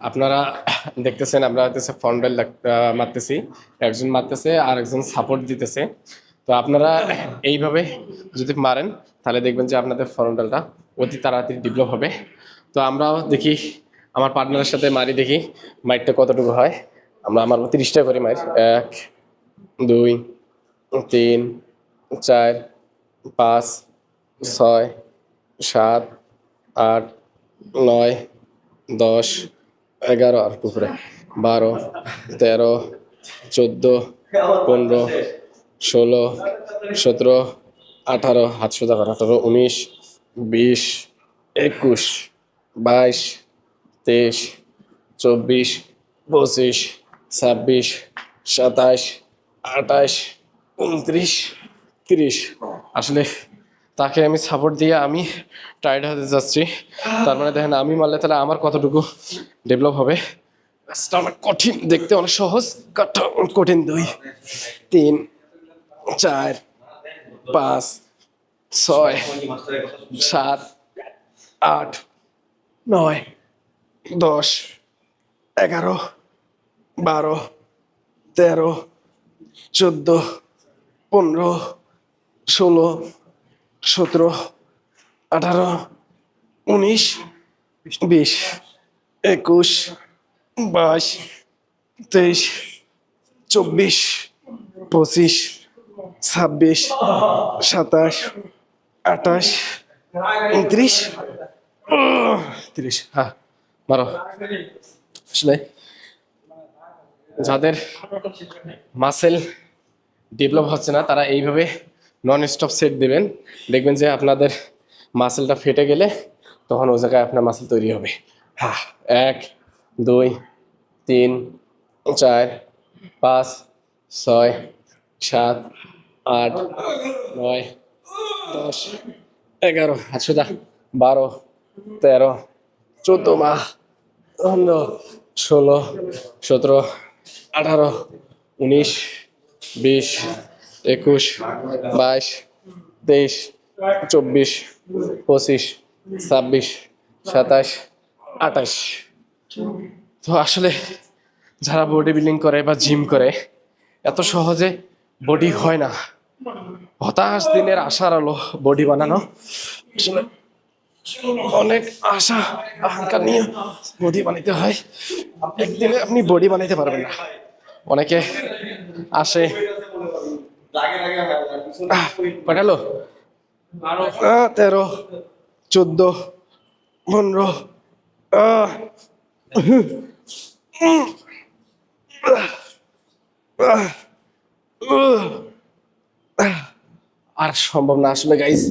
আপনারা দেখতেছেন, আমরা হচ্ছে ফন্ডেল মারতেছি। একজন মারতেছে আর একজন সাপোর্ট দিতেছে। তো আপনারা এইভাবে যদি মারেন, তাহলে দেখবেন যে আপনাদের ফ্রন্টালটা অতি তাড়াতাড়ি ডেভেলপ হবে। তো আমরাও দেখি, আমার পার্টনারের সাথে মারি দেখি মাইটটা কতটুকু হয়। আমরা আমার তিরিশটা করে মারি। এক, দুই, তিন, চার, পাঁচ, ছয়, সাত, আট, নয়, দশ এগারো আর পুকুরে বারো, তেরো, চোদ্দ, পনেরো, ষোলো, সতেরো, আঠারো হাত সোজা আঠারো, উনিশ, বিশ, একুশ, বাইশ, তেইশ, চব্বিশ, পঁচিশ, ছাব্বিশ সাতাশ আঠাশ উনত্রিশ, তিরিশ। আসলে তাকে আমি সাপোর্ট দিয়ে আমি টায়ার্ড হতে যাচ্ছি। তার মানে দেখেন, আমি মারলে তাহলে আমার কতটুকু ডেভেলপ হবে? অনেক কঠিন, দেখতে অনেক সহজ কঠিন দুই, তিন, চার, পাঁচ, ছয়, সাত, আট, নয়, দশ, এগারো, বারো, তেরো, চোদ্দ, পনেরো, ষোলো সতেরো, আঠারো, উনিশ, বিশ, একুশ, বাইশ, তেইশ, চব্বিশ, পঁচিশ, ছাব্বিশ, সাতাশ, আঠাশ, উনত্রিশ। তিরিশ হ্যাঁ বারো। আসলে যাদের মাসেল ডেভেলপ হচ্ছে না, তারা এইভাবে নন স্টপ সেট দেবেন। দেখবেন যে আপনাদের মাসেলটা ফেটে গেলে তখন ওই জায়গায় আপনার মাসেল তৈরি হবে। হ্যাঁ এক, দুই, তিন, চার, পাঁচ, ছয়, সাত, আট, নয়, দশ, এগারো সোজা বারো, তেরো, চোদ্দ, মা, পনেরো, ষোলো, সতেরো, আঠারো, উনিশ, বিশ একুশ, বাইশ, তেইশ, চব্বিশ, পঁচিশ, ছাব্বিশ, সাতাশ, আঠাশ। তো আসলে যারা বডি বিল্ডিং করে বা জিম করে, এত সহজে বডি হয় না। হতাশ দিনের আশার আলো বডি বানানো। অনেক আশা, আকাঙ্ক্ষা নিয়ে বডি বানাইতে হয়। একদিনে আপনি বডি বানাইতে পারবেন না। অনেকে আসে পাঠালো তেরো চোদ্দ পনেরো আর সম্ভব না আসলে গাইস